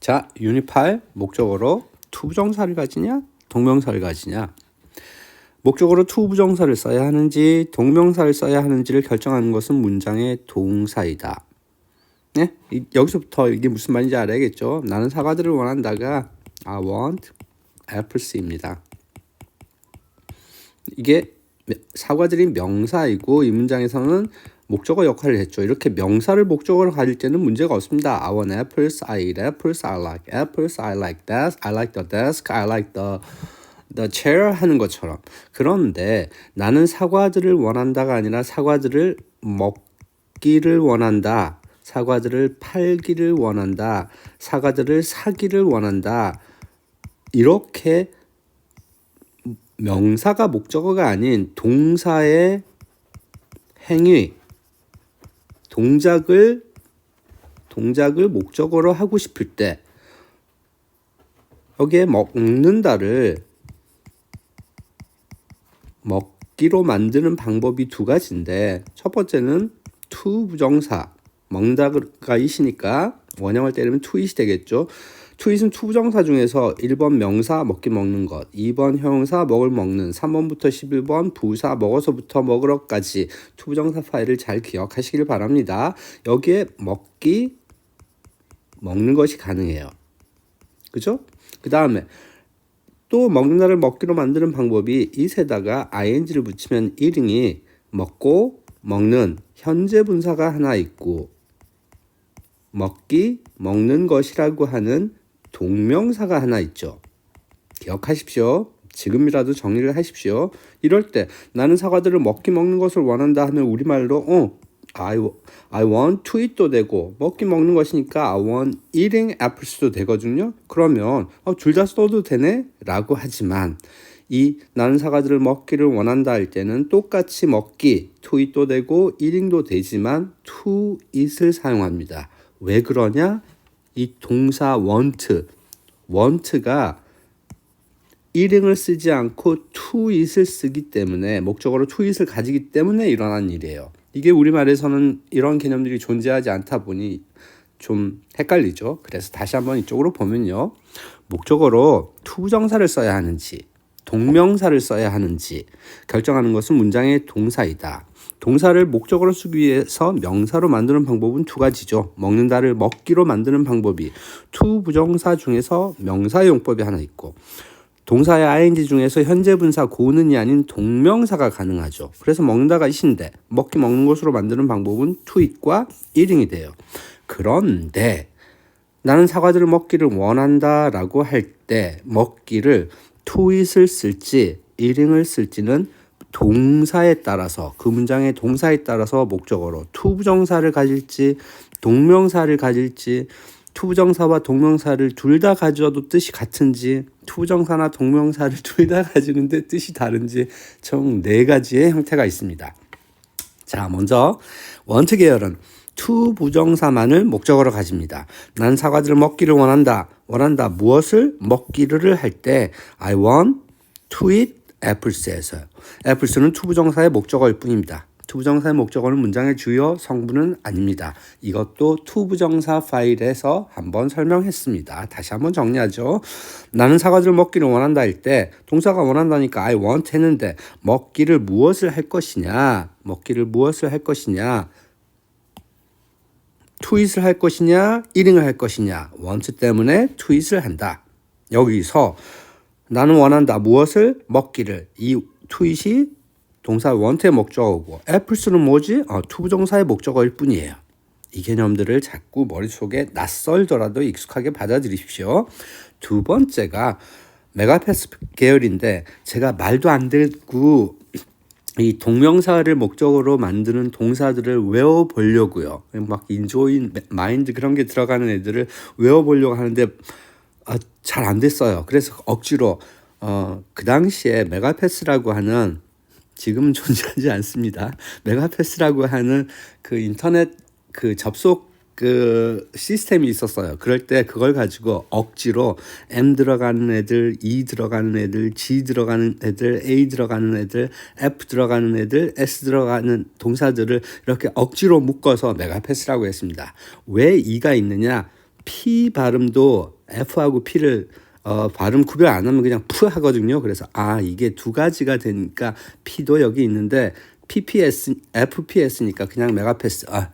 자, 8 목적어로 투부정사를 가지냐, 동명사를 가지냐. 목적어로 투부정사를 써야 하는지 동명사를 써야 하는지를 결정하는 것은 문장의 동사이다. 네? 이- 여기서부터 이게 무슨 말인지 알아야겠죠? 나는 사과들을 원한다가 I want apples입니다. 이게 사과들이 명사이고 이 문장에서는 목적어 역할을 했죠. 이렇게 명사를 목적어로 가질 때는 문제가 없습니다. I want apples, I eat apples, I like apples, I like that, I like the desk, I like the the chair 하는 것처럼. 그런데 나는 사과들을 원한다가 아니라 사과들을 먹기를 원한다. 사과들을 팔기를 원한다. 사과들을 사기를 원한다. 이렇게 명사가 목적어가 아닌 동사의 행위, 동작을 동작을 목적어로 하고 싶을 때 여기에 먹는다를 먹기로 만드는 방법이 두 가지인데 첫 번째는 to 부정사 먹다가 이시니까 원형을 때리면 to it이 되겠죠. To it은 to 부정사 중에서 1번 명사 먹기 먹는 것, 2번 형용사 먹을 먹는, 3번부터 11번 부사 먹어서부터 먹으러까지 to 부정사 파일을 잘 기억하시길 바랍니다. 여기에 먹기 먹는 것이 가능해요. 그죠? 그 다음에 또 먹는다를 먹기로 만드는 방법이 it에다가 ing를 붙이면 1인이 먹고 먹는 현재 분사가 하나 있고 먹기 먹는 것이라고 하는 동명사가 하나 있죠. 기억하십시오. 지금이라도 정리를 하십시오. 이럴 때 나는 사과들을 먹기 먹는 것을 원한다 하면 우리말로 어 I, I want to eat도 되고 먹기 먹는 것이니까 I want eating apples도 되거든요. 그러면 어, 둘 다 써도 되네? 라고 하지만 이 나는 사과들을 먹기를 원한다 할 때는 똑같이 먹기 to eat도 되고 eating도 되지만 to eat을 사용합니다. 왜 그러냐? 이 동사 want, want가 eating을 쓰지 않고 to it을 쓰기 때문에 목적어로 to it을 가지기 때문에 일어난 일이에요. 이게 우리말에서는 이런 개념들이 존재하지 않다 보니 좀 헷갈리죠. 그래서 다시 한번 이쪽으로 보면요. 목적어로 투부정사를 써야 하는지 동명사를 써야 하는지 결정하는 것은 문장의 동사이다. 동사를 목적어로 쓰기 위해서 명사로 만드는 방법은 두 가지죠. 먹는다를 먹기로 만드는 방법이 투 부정사 중에서 명사 용법이 하나 있고 동사의 ing 중에서 현재 분사 고는이 아닌 동명사가 가능하죠. 그래서 먹는다가 이신데 먹기 먹는 것으로 만드는 방법은 eat과 eating이 돼요. 그런데 나는 사과들을 먹기를 원한다라고 할 때 먹기를 eat을 쓸지 eating을 쓸지는 동사에 따라서 그 문장의 동사에 따라서 목적어로 to 부정사를 가질지 동명사를 가질지 투부정사와 동명사를 둘 다 가져도 뜻이 같은지 투부정사나 동명사를 둘 다 가지는데 뜻이 다른지 총 네 가지의 형태가 있습니다. 자, 먼저 원트 계열은 투 부정사만을 목적어로 가집니다. 난 사과들을 먹기를 원한다. 원한다. 무엇을 먹기를 할 때 I want to eat apples에서요. apples는 투 부정사의 목적어일 뿐입니다. 투부정사의 목적어는 문장의 주요 성분은 아닙니다. 이것도 투부정사 파일에서 한번 설명했습니다. 다시 한번 정리하죠. 나는 사과들을 먹기를 원한다 할 때 동사가 원한다니까 I want 했는데 먹기를 무엇을 할 것이냐? 먹기를 무엇을 할 것이냐? 투잇을 할 것이냐? 이링을 할 것이냐? want 때문에 투잇을 한다. 여기서 나는 원한다. 무엇을? 먹기를. 이 투잇이 동사 원트의 목적어고 애플스는 뭐지? 어, 투부정사의 목적어일 뿐이에요. 이 개념들을 자꾸 머릿속에 낯설더라도 익숙하게 받아들이십시오. 두 번째가 메가패스 계열인데 제가 말도 안 되고 이 동명사를 목적으로 만드는 동사들을 외워보려고요. 막 인조인 마인드 그런 게 들어가는 애들을 외워보려고 하는데 아, 잘안 됐어요. 그래서 억지로 어, 그 당시에 메가패스라고 하는 지금은 존재하지 않습니다. 메가패스라고 하는 그 인터넷 그 접속 그 시스템이 있었어요. 그럴 때 그걸 가지고 억지로 M 들어가는 애들, E 들어가는 애들, G 들어가는 애들, A 들어가는 애들, F 들어가는 애들, S 들어가는 동사들을 이렇게 억지로 묶어서 메가패스라고 했습니다. 왜 E가 있느냐? P 발음도 F하고 P를 어, 발음 구별 안 하면 그냥 푸 하거든요. 그래서 아 이게 두 가지가 되니까 P도 여기 있는데 PPS, FPS니까 그냥 메가패스. 아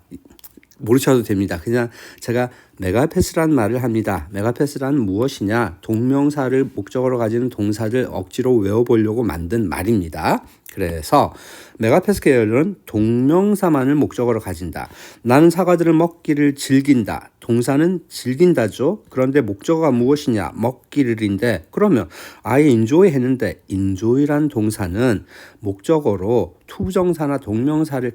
모르셔도 됩니다. 그냥 제가 메가패스라는 말을 합니다. 메가패스란 무엇이냐? 동명사를 목적으로 가지는 동사를 억지로 외워보려고 만든 말입니다. 그래서 메가패스 계열은 동명사만을 목적으로 가진다. 나는 사과들을 먹기를 즐긴다. 동사는 즐긴다죠. 그런데 목적어가 무엇이냐? 먹기를인데 그러면 I enjoy 했는데 enjoy란 동사는 목적어로 투부정사나 동명사를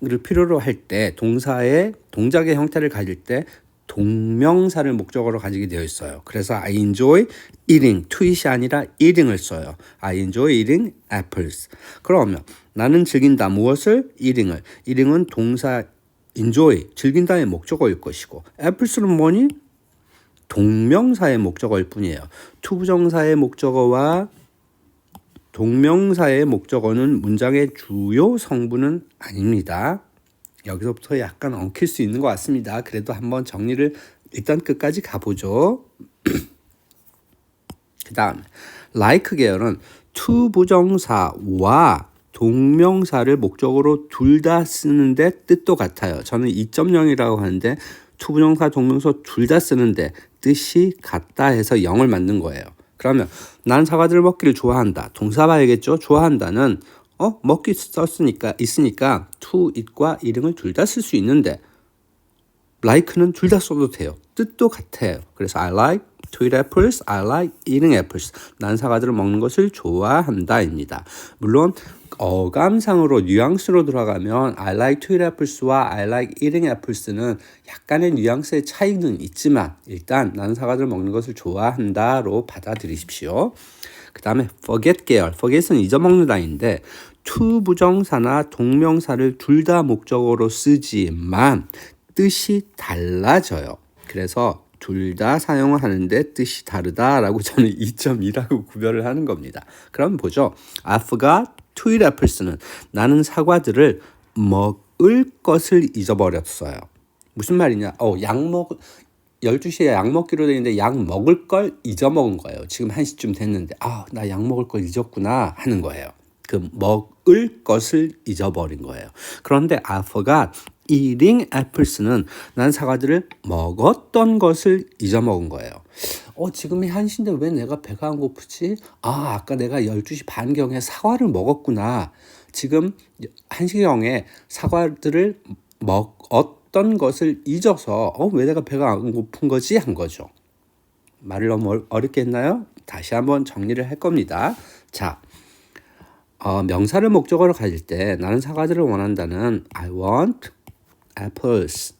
를 필요로 할 때 동사의 동작의 형태를 가질 때 동명사를 목적어로 가지게 되어 있어요. 그래서 I enjoy eating, to eat이 아니라 eating을 써요. I enjoy eating apples. 그러면 나는 즐긴다 무엇을? eating을. eating은 동사 enjoy, 즐긴다의 목적어일 것이고 apples는 뭐니? 동명사의 목적어일 뿐이에요. 투부정사의 목적어와 동명사의 목적어는 문장의 주요 성분은 아닙니다. 여기서부터 약간 엉킬 수 있는 것 같습니다. 그래도 한번 정리를 일단 끝까지 가보죠. 그 다음 like 계열은 to 부정사와 동명사를 목적으로 둘 다 쓰는데 뜻도 같아요. 저는 2.0이라고 하는데 to 부정사 동명사 둘 다 쓰는데 뜻이 같다 해서 0을 만든 거예요. 그러면 난 사과들을 먹기를 좋아한다. 동사 봐야겠죠? 좋아한다는 어 먹기 썼으니까 있으니까 to it과 이름을 둘 다 쓸 수 있는데 like는 둘 다 써도 돼요. 뜻도 같아요. 그래서 I like to eat apples, I like eating apples. 난 사과들을 먹는 것을 좋아한다입니다. 물론 어감상으로 뉘앙스로 들어가면 I like to eat apples와 I like eating apples는 약간의 뉘앙스의 차이는 있지만 일단 나는 사과들을 먹는 것을 좋아한다로 받아들이십시오. 그 다음에 forget 계열, forget은 잊어먹는다인데 to 부정사나 동명사를 둘 다 목적어로 쓰지만 뜻이 달라져요. 그래서 둘다 사용을 하는데 뜻이 다르다라고 저는 2.2라고 구별을 하는 겁니다. 그럼 보죠. I forgot apples는 나는 사과들을 먹을 것을 잊어버렸어요. 무슨 말이냐? 어, 약 먹, 12시에 약 먹기로 되어 있는데 약 먹을 걸 잊어먹은 거예요. 지금 1시쯤 됐는데, 아, 나 약 먹을 걸 잊었구나 하는 거예요. 그 먹을 것을 잊어버린 거예요. 그런데 forgot eating apples는 난 사과들을 먹었던 것을 잊어먹은 거예요. 어, 지금이 1시인데 왜 내가 배가 안 고프지? 아, 아까 내가 12시 반경에 사과를 먹었구나. 지금 1시경에 사과들을 먹었던 것을 잊어서 어, 왜 내가 배가 안 고픈 거지? 한 거죠. 말을 너무 어렵게 했나요? 다시 한번 정리를 할 겁니다. 자, 어, 명사를 목적어로 가질 때 나는 사과들을 원한다는 I want apples.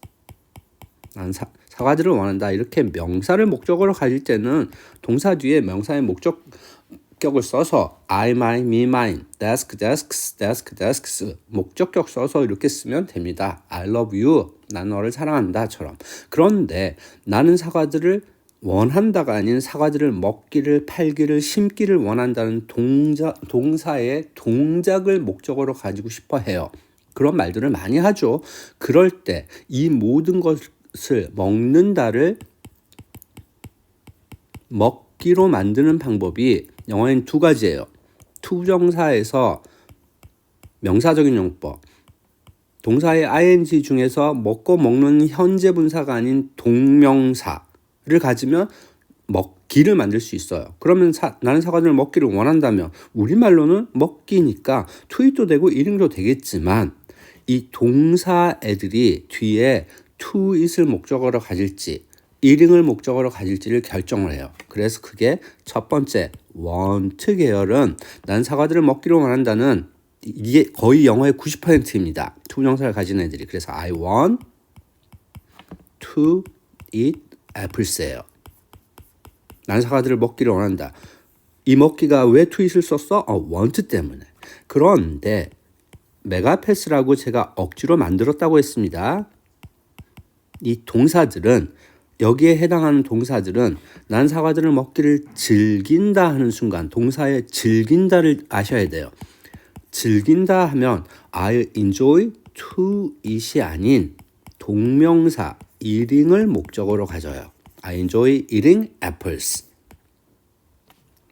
나는 사, 사과들을 원한다. 이렇게 명사를 목적어로 가질 때는 동사 뒤에 명사의 목적격을 써서 I, my, me, mine, desk, desks, desk, desks 목적격 써서 이렇게 쓰면 됩니다. I love you. 난 너를 사랑한다처럼. 그런데 나는 사과들을 원한다가 아닌 사과들을 먹기를 팔기를 심기를 원한다는 동자, 동사의 동작을 목적으로 가지고 싶어 해요. 그런 말들을 많이 하죠. 그럴 때 이 모든 것을 먹는다를 먹기로 만드는 방법이 영어엔 두 가지예요. 투정사에서 명사적인 용법, 동사의 ing 중에서 먹고 먹는 현재 분사가 아닌 동명사 를 가지면 먹기를 만들 수 있어요. 그러면 사, 나는 사과들을 먹기를 원한다면 우리말로는 먹기니까 투잇도 되고 이름도 되겠지만 이 동사 애들이 뒤에 to it을 목적어로 가질지 이름을 목적어로 가질지를 결정을 해요. 그래서 그게 첫 번째 want 계열은 난 사과들을 먹기를 원한다는 이게 거의 영어의 90%입니다. 투명사를 가진 애들이. 그래서 I want to eat 애플스예요. 난 사과들을 먹기를 원한다. 이 먹기가 왜 트윗을 썼어? 어, want 때문에. 그런데 메가패스라고 제가 억지로 만들었다고 했습니다. 이 동사들은 여기에 해당하는 동사들은 난 사과들을 먹기를 즐긴다 하는 순간 동사의 즐긴다를 아셔야 돼요. 즐긴다 하면 I enjoy to eat이 아닌 동명사 eating을 목적으로 가져요. I enjoy eating apples.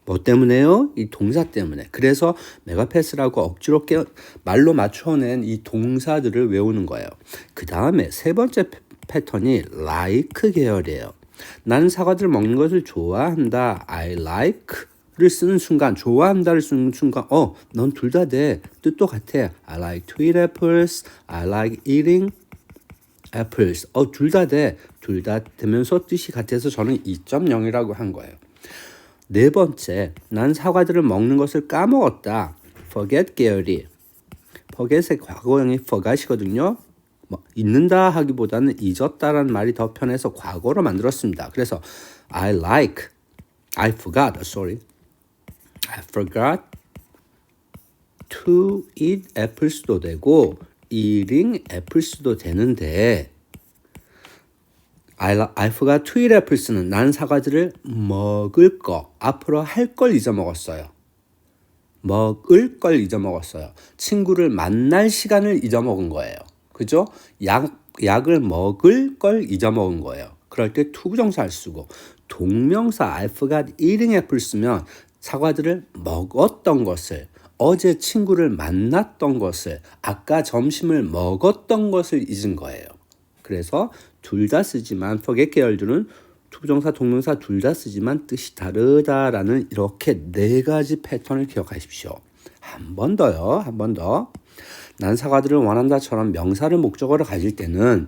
뭐 때문에요? 이 동사 때문에. 그래서 메가패스라고 억지로 깨, 말로 맞춰낸 이 동사들을 외우는 거예요. 그 다음에 세 번째 패- 패턴이 like 계열이에요. 나는 사과들을 먹는 것을 좋아한다. I like를 쓰는 순간, 좋아한다를 쓰는 순간, 어, 넌 둘 다 돼. 뜻도 같아. I like to eat apples. I like eating apples. 어, 둘 다 돼. 둘 다 되면서 뜻이 같아서 저는 2.0이라고 한 거예요. 네 번째, 난 사과들을 먹는 것을 까먹었다. forget 계열이. forget의 과거형이 forgot이거든요. 뭐 잊는다 하기보다는 잊었다라는 말이 더 편해서 과거로 만들었습니다. 그래서 I like, I forgot, sorry, I forgot to eat apples도 되고 eating apples도 되는데 I, I forgot to eat apples는 난 사과들을 먹을 거 앞으로 할 걸 잊어먹었어요. 먹을 걸 잊어먹었어요. 친구를 만날 시간을 잊어먹은 거예요. 그죠? 약, 약을 먹을 걸 잊어먹은 거예요. 그럴 때 투부정사를 쓰고 동명사 I forgot eating apple 쓰면 사과들을 먹었던 것을 어제 친구를 만났던 것을 아까 점심을 먹었던 것을 잊은 거예요. 그래서 둘 다 쓰지만 forget 계열들은 투부정사 동명사 둘 다 쓰지만 뜻이 다르다라는 이렇게 네 가지 패턴을 기억하십시오. 한 번 더요. 한 번 더. 난 사과들을 원한다처럼 명사를 목적어로 가질 때는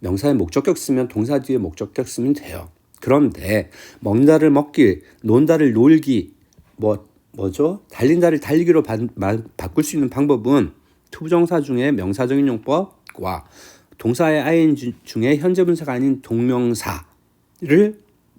명사의 목적격 쓰면 동사 뒤에 목적격 쓰면 돼요. 그런데 먹는다를 먹기, 논다를 놀기, 뭐 뭐죠? 달린다를 달리기로 바, 마, 바꿀 수 있는 방법은 투부정사 중에 명사적인 용법과 동사의 ing 중에 현재 분사가 아닌 동명사를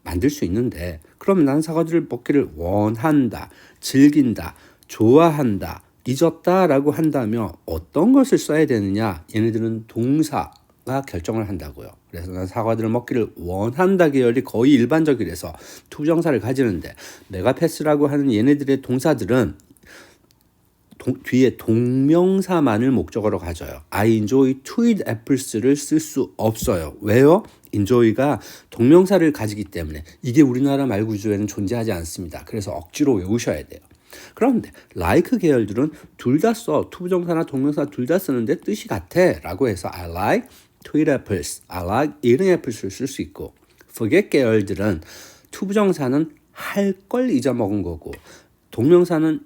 만들 수 있는데 그럼 난 사과들을 먹기를 원한다, 즐긴다, 좋아한다, 잊었다라고 한다면 어떤 것을 써야 되느냐? 얘네들은 동사 가 결정을 한다고요. 그래서 난 사과들을 먹기를 원한다 계열이 거의 일반적이라서 투정사를 가지는데 메가패스라고 하는 얘네들의 동사들은 동, 뒤에 동명사만을 목적어로 가져요. I enjoy to eat apples를 쓸 수 없어요. 왜요? enjoy가 동명사를 가지기 때문에 이게 우리나라 말 구조에는 존재하지 않습니다. 그래서 억지로 외우셔야 돼요. 그런데 like 계열들은 둘 다 써. 투부정사나 동명사 둘 다 쓰는데 뜻이 같아. 라고 해서 I like apples. I like eating apples를 쓸 수 있고 forget 계열들은 투부정사는 할 걸 잊어먹은 거고 동명사는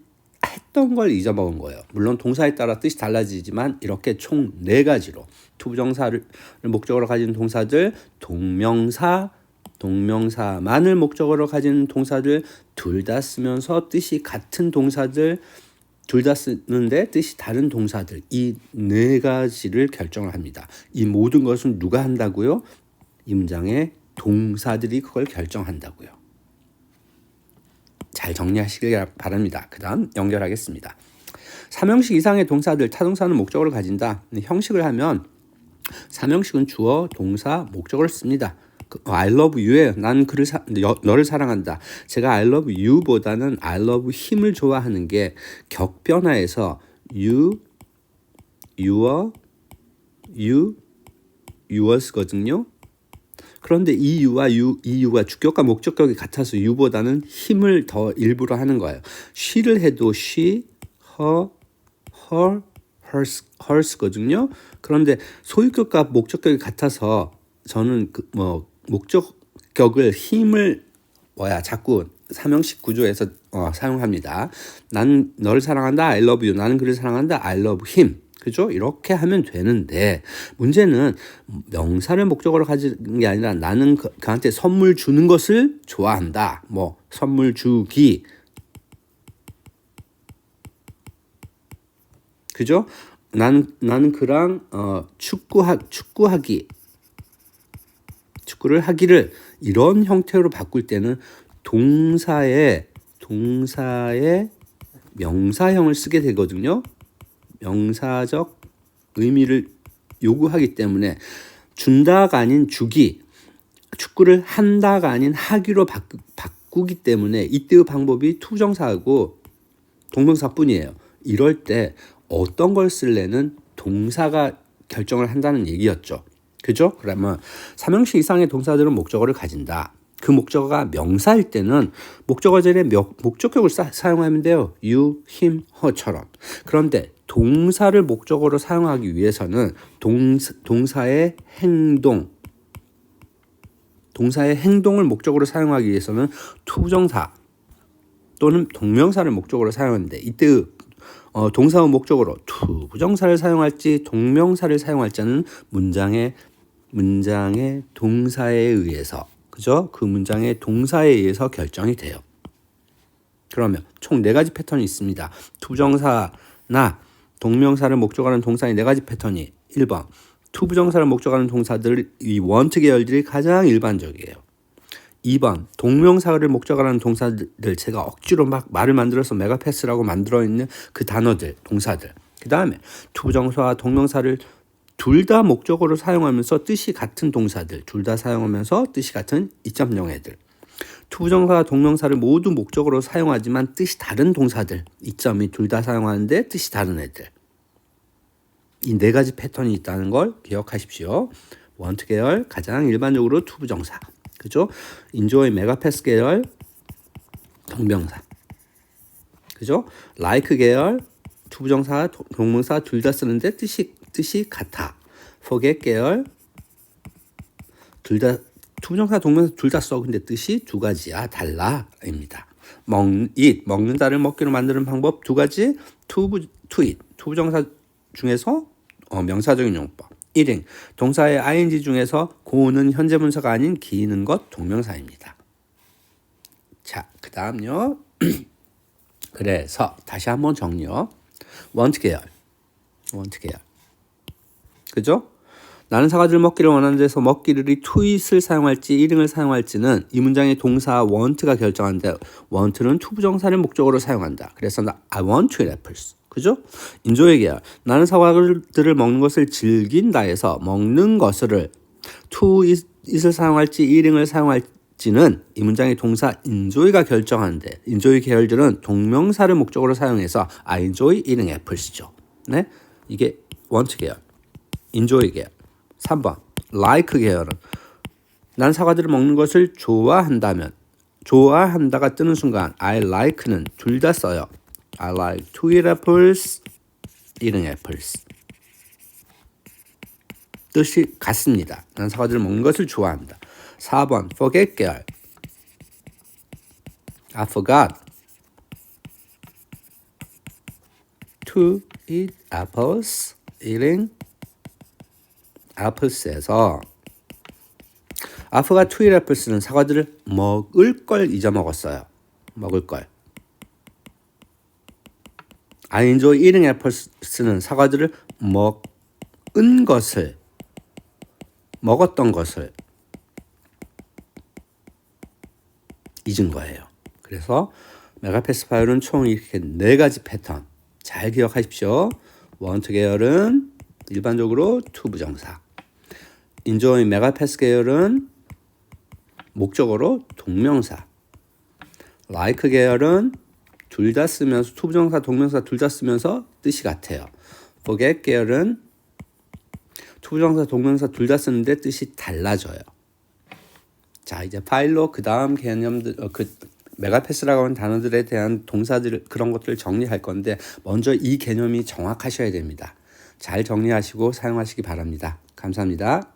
했던 걸 잊어먹은 거예요. 물론 동사에 따라 뜻이 달라지지만 이렇게 총 네 가지로 투부정사를 목적으로 가진 동사들, 동명사, 동명사만을 목적으로 가진 동사들 둘 다 쓰면서 뜻이 같은 동사들 둘 다 쓰는데 뜻이 다른 동사들 이 네 가지를 결정을 합니다. 이 모든 것은 누가 한다고요? 이 문장의 동사들이 그걸 결정한다고요. 잘 정리하시길 바랍니다. 그 다음 연결하겠습니다. 삼형식 이상의 동사들 타동사는 목적어를 가진다. 형식을 하면 삼형식은 주어, 동사, 목적어를 씁니다. 그, I love you예요. 난 그를 사, 여, 너를 사랑한다. 제가 I love you보다는 I love him을 좋아하는 게 격변화해서 you, your, you, yours거든요. 그런데 이 유와 유, 이 유가 주격과 목적격이 같아서 유보다는 힘을 더 일부러 하는 거예요. she를 해도 she, her, her, hers, hers거든요. 그런데 소유격과 목적격이 같아서 저는 그 뭐 목적격을 힘을 뭐야 자꾸 삼형식 구조에서 어, 사용합니다. 나는 너를 사랑한다. I love you. 나는 그를 사랑한다. I love him. 그죠? 이렇게 하면 되는데 문제는 명사를 목적으로 가진 게 아니라 나는 그, 그한테 선물 주는 것을 좋아한다. 뭐 선물 주기. 그죠? 난 나는 그랑 어, 축구하 축구하기 축구를 하기를 이런 형태로 바꿀 때는 동사의 동사의 명사형을 쓰게 되거든요. 명사적 의미를 요구하기 때문에 준다가 아닌 주기, 축구를 한다가 아닌 하기로 바꾸, 바꾸기 때문에 이때의 방법이 투정사하고 동명사뿐이에요. 이럴 때 어떤 걸 쓸래는 동사가 결정을 한다는 얘기였죠. 그죠? 그러면 삼형식 이상의 동사들은 목적어를 가진다. 그 목적어가 명사일 때는 목적어 전에 명- 목적격을 사, 사용하면 돼요. you, him, her처럼. 그런데 동사를 목적어로 사용하기 위해서는 동사, 동사의 행동, 동사의 행동을 목적으로 사용하기 위해서는 투부정사 또는 동명사를 목적으로 사용하는데 이때 어, 동사의 목적으로 투부정사를 사용할지 동명사를 사용할지는 문장의 문장의 동사에 의해서 그죠? 그 문장의 동사에 의해서 결정이 돼요. 그러면 총 네 가지 패턴이 있습니다. 투부정사나 동명사를 목적하는 동사의 네 가지 패턴이 1번 투부정사를 목적하는 동사들 이 원트 계열들이 가장 일반적이에요. 2번 동명사를 목적하는 동사들 제가 억지로 막 말을 만들어서 메가패스라고 만들어 있는 그 단어들 동사들 그 다음에 투부정사와 동명사를 둘 다 목적어로 사용하면서 뜻이 같은 동사들 둘 다 사용하면서 뜻이 같은 2.0애들 투부정사와 동명사를 모두 목적어로 사용하지만 뜻이 다른 동사들 이 점이 둘 다 사용하는데 뜻이 다른 애들 이 네 가지 패턴이 있다는 걸 기억하십시오. 원트 계열 가장 일반적으로 투부정사 그죠? 인조의 메가패스 계열 동명사 그죠? 라이크 계열 투부정사 도- 동명사 둘 다 쓰는데 뜻이 뜻이 같아. forget 계열 둘다 투부정사 동명사 둘 다 써. 근데 뜻이 두 가지야. 달라입니다. 먹 eat 먹는다를 먹기로 만드는 방법 두 가지 투부 to eat 투부정사 중에서 어, 명사적인 용법 1행 동사의 ing 중에서 고는 현재 분사가 아닌 기는 것 동명사입니다. 자, 그다음요. 그래서 다시 한번 정리요. want 계열. want 계열. 그죠? 나는 사과를 먹기를 원하는 데서 먹기를이 eat을 사용할지 이응을 사용할지는 이 문장의 동사 want가 결정하는데 want는 투부정사를 목적으로 사용한다. 그래서 나 I want to eat apples. 그죠? 인조의 계열. 나는 사과들을 먹는 것을 즐긴다에서 먹는 것을 to eat을 사용할지 이응을 사용할지는 이 문장의 동사 enjoy가 결정하는데 enjoy 계열들은 동명사를 목적으로 사용해서 I enjoy eating apples죠. 네? 이게 want 계열. Enjoy 계열. 3번 like 계열은 난 사과들을 먹는 것을 좋아한다면 좋아한다가 뜨는 순간 I like는 둘 다 써요. I like to eat apples, eating apples. 뜻이 같습니다. 난 사과들을 먹는 것을 좋아한다. 4번 forget 계열. I forgot to eat apples, eating apples에서 아프가 투일 애플스는 사과들을 먹을 걸 잊어먹었어요. 먹을 걸. 아인조 이링 애플스는 사과들을 먹은 것을 먹었던 것을 잊은 거예요. 그래서 메가패스 파일은 총 이렇게 네 가지 패턴 잘 기억하십시오. 원트 계열은 일반적으로 투 부정사. 인조의 메가패스 계열은 목적어로 동명사. 라이크 계열은 둘 다 쓰면서 투부정사 동명사 둘 다 쓰면서 뜻이 같아요. forget 계열은 투부정사 동명사 둘 다 쓰는데 뜻이 달라져요. 자 이제 파일로 그 다음 개념들 어, 그 메가패스라고 하는 단어들에 대한 동사들 그런 것들을 정리할 건데 먼저 이 개념이 정확하셔야 됩니다. 잘 정리하시고 사용하시기 바랍니다. 감사합니다.